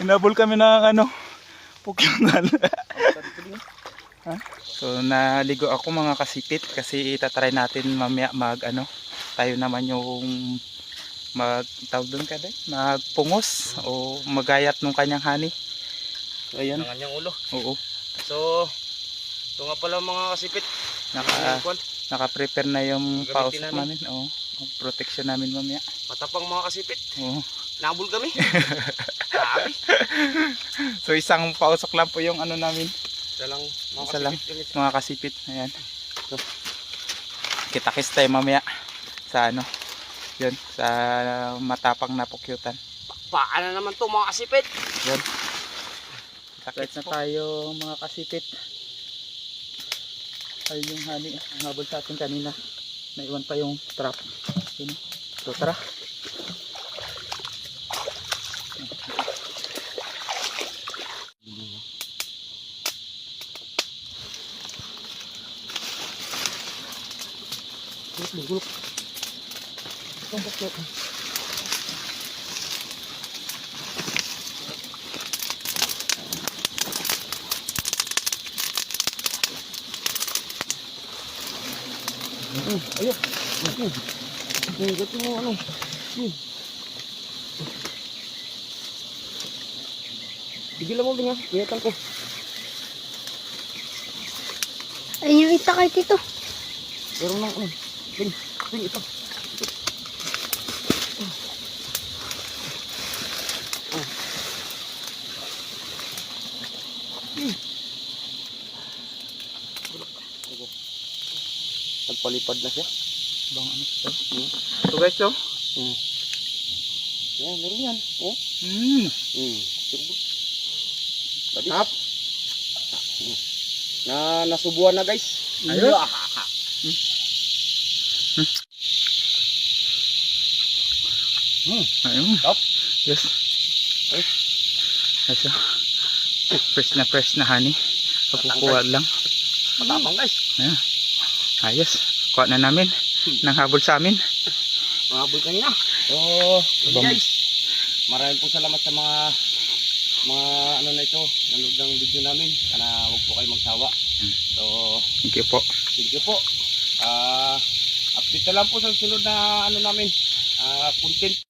Inabol kami ng ano, pukyungan. Ha? so naligo ako mga kasipit kasi itatry natin mamaya mag ano, tayo naman yung mag tawag doon ka din, magpungos o magayat ng kanyang honey. So ayan, Ang kanyang ulo. oo. So, ito nga pala mga kasipit. Naka, Ang kwan, naka-prepare na yung pausok namin. namin. Oo. Protection namin mamaya. Matapang mga kasipit. Oo. Nabul kami. So isang pausok lang po yung ano namin, Isa lang mga Isa lang. kasipit. mga kasipit. Ayan. So, kita-kits tayo mamaya sa ano, yun, sa matapang na pukyutan. Paano naman to mga kasipit? Yun. Kita-kits na tayo mga kasipit. Ayun yung honey, ang habol sa atin kanina. Naiwan pa yung trap. Yun. So tara. Gulok, gulok. Itong bakit. Hmm, ayun. Hmm. Hmm, gato mo ano. Hmm. Tigilan mo binga, ingatan ko. Ayun yung itakay dito. Pero nang ano. Bing, bing ito. Nagpalipad na siya. Bang ano to? So guys, so. Hmm. Yan, meron yan. Oh. Mm. Hmm. Turbo. Tap. Na nasubuan na guys. Ayun. Yeah. Ayun. Top. Yes. Ay. Ito. Fresh na fresh na honey. Pakukuha lang. Matapang guys. Ayan. Ayos. Kuha na namin. Nang habol sa amin. Mahabol kanina. So, Bang- guys. Maraming po salamat sa mga mga ano na ito, nanood ng video namin. Sana huwag po kayo magsawa. Hmm. So, Thank you po. thank you po. Ah, update na lang po sa sunod na ano namin, ah, content.